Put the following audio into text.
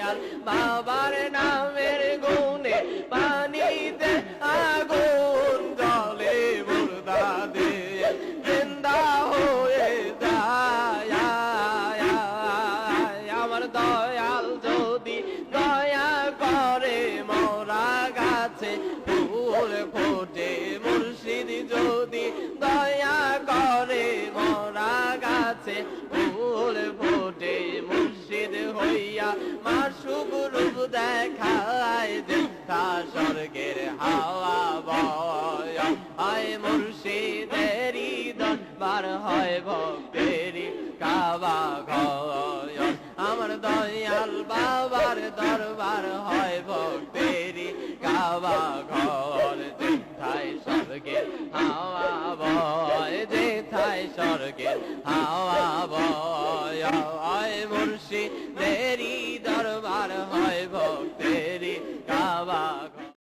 দয়াল বাবার নামের গুণে পানিতে আগুন জলে মুর্দা দিয়ে জিন্দা হয়ে যায় আমার দয়াল যদি দয়া করে, মোরা গাছে ফুল ফোটে। মুর্শিদ যদি দয়া করে, মোরা গাছে ফুল মাসুক রূপ দেখায় দেখা স্বর্গের হাওয়া বয়। হয় মুর্শিদেরই দরবার হয় ভক্তেরই কাবা ঘয়। আমার দয়াল বাবার দরবার হয় ভক্তেরই কাবা ঘর। যেথায় স্বর্গের হাওয়া বয়, যেথায় স্বর্গের হাওয়া বয়। বাবা